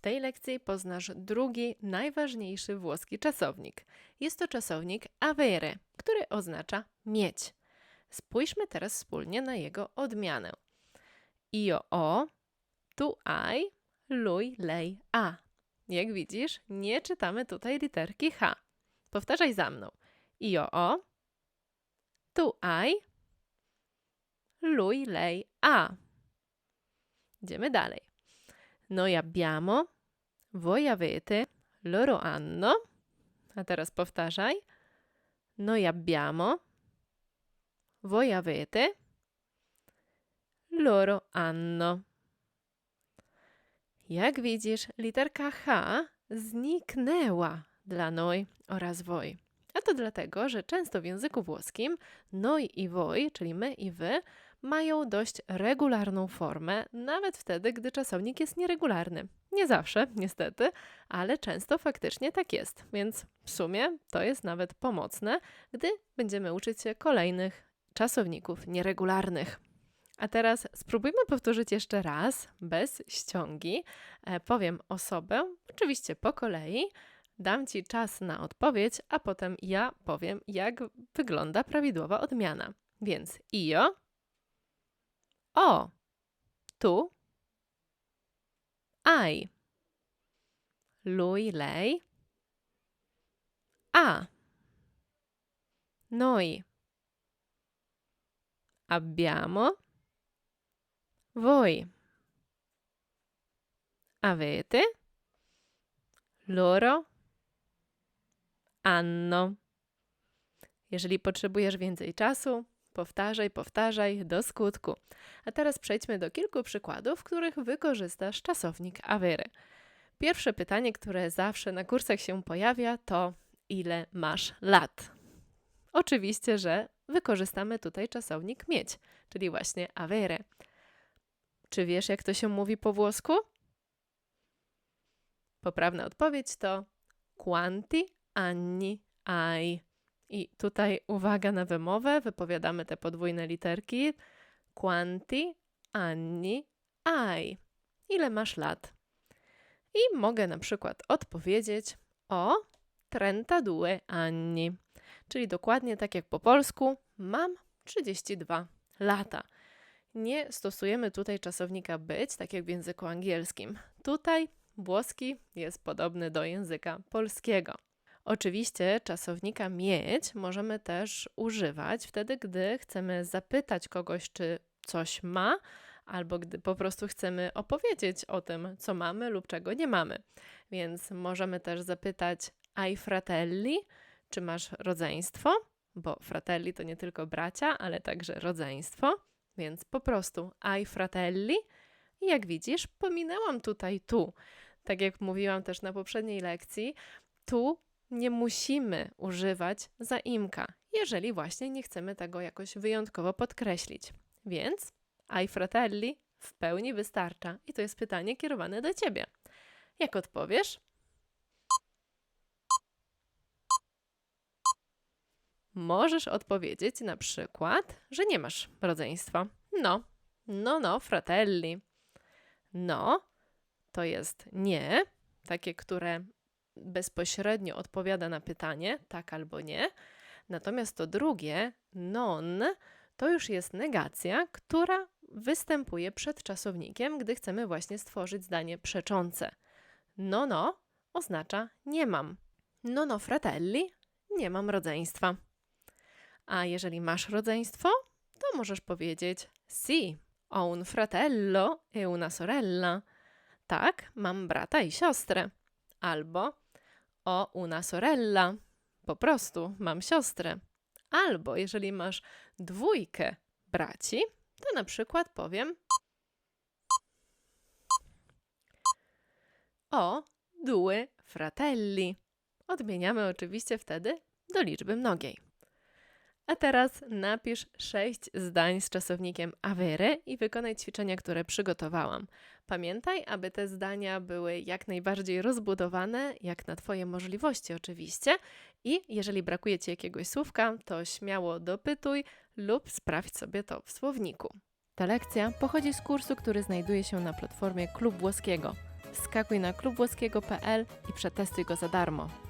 W tej lekcji poznasz drugi, najważniejszy włoski czasownik. Jest to czasownik avere, który oznacza mieć. Spójrzmy teraz wspólnie na jego odmianę. Io o, tu hai, lui, lei, a. Jak widzisz, nie czytamy tutaj literki H. Powtarzaj za mną. Io o, tu hai, lui, lei, a. Idziemy dalej. Noi abbiamo, voi avete, loro hanno. A teraz powtarzaj. Noi abbiamo, voi avete, loro hanno. Jak widzisz, literka H zniknęła dla noi oraz voi. A to dlatego, że często w języku włoskim noi i voi, czyli my i wy, mają dość regularną formę, nawet wtedy, gdy czasownik jest nieregularny. Nie zawsze, niestety, ale często faktycznie tak jest, więc w sumie to jest nawet pomocne, gdy będziemy uczyć się kolejnych czasowników nieregularnych. A teraz spróbujmy powtórzyć jeszcze raz, bez ściągi. E, powiem osobę, oczywiście po kolei, dam Ci czas na odpowiedź, a potem ja powiem, jak wygląda prawidłowa odmiana. Więc io, o, tu, ai, lui, lei, a, noi, abbiamo, voi, avete, loro, hanno. Jeżeli potrzebujesz więcej czasu, powtarzaj, powtarzaj do skutku. A teraz przejdźmy do kilku przykładów, w których wykorzystasz czasownik avere. Pierwsze pytanie, które zawsze na kursach się pojawia, to ile masz lat? Oczywiście, że wykorzystamy tutaj czasownik mieć, czyli właśnie avere. Czy wiesz, jak to się mówi po włosku? Poprawna odpowiedź to quanti anni hai. I tutaj uwaga na wymowę, wypowiadamy te podwójne literki. Quanti anni hai? Ile masz lat? I mogę na przykład odpowiedzieć o 32 anni, czyli dokładnie tak jak po polsku, mam 32 lata. Nie stosujemy tutaj czasownika być, tak jak w języku angielskim. Tutaj włoski jest podobny do języka polskiego. Oczywiście czasownika mieć możemy też używać wtedy, gdy chcemy zapytać kogoś, czy coś ma, albo gdy po prostu chcemy opowiedzieć o tym, co mamy lub czego nie mamy. Więc możemy też zapytać ai fratelli, czy masz rodzeństwo, bo fratelli to nie tylko bracia, ale także rodzeństwo, więc po prostu ai fratelli. I jak widzisz, pominęłam tutaj tu. Tak jak mówiłam też na poprzedniej lekcji, tu nie musimy używać zaimka, jeżeli właśnie nie chcemy tego jakoś wyjątkowo podkreślić. Więc ai fratelli w pełni wystarcza i to jest pytanie kierowane do ciebie. Jak odpowiesz? Możesz odpowiedzieć na przykład, że nie masz rodzeństwa. No, no, no, fratelli. No, to jest nie, takie, które bezpośrednio odpowiada na pytanie, tak albo nie. Natomiast to drugie, non, to już jest negacja, która występuje przed czasownikiem, gdy chcemy właśnie stworzyć zdanie przeczące. No, no oznacza nie mam. No, no, fratelli, nie mam rodzeństwa. A jeżeli masz rodzeństwo, to możesz powiedzieć si, ho un fratello e una sorella. Tak, mam brata i siostrę. Albo o una sorella. Po prostu mam siostrę. Albo jeżeli masz dwójkę braci, to na przykład powiem o due fratelli. Odmieniamy oczywiście wtedy do liczby mnogiej. A teraz napisz sześć zdań z czasownikiem avere i wykonaj ćwiczenia, które przygotowałam. Pamiętaj, aby te zdania były jak najbardziej rozbudowane, jak na Twoje możliwości oczywiście. I jeżeli brakuje Ci jakiegoś słówka, to śmiało dopytuj lub sprawdź sobie to w słowniku. Ta lekcja pochodzi z kursu, który znajduje się na platformie Klub Włoskiego. Wskakuj na klubwłoskiego.pl i przetestuj go za darmo.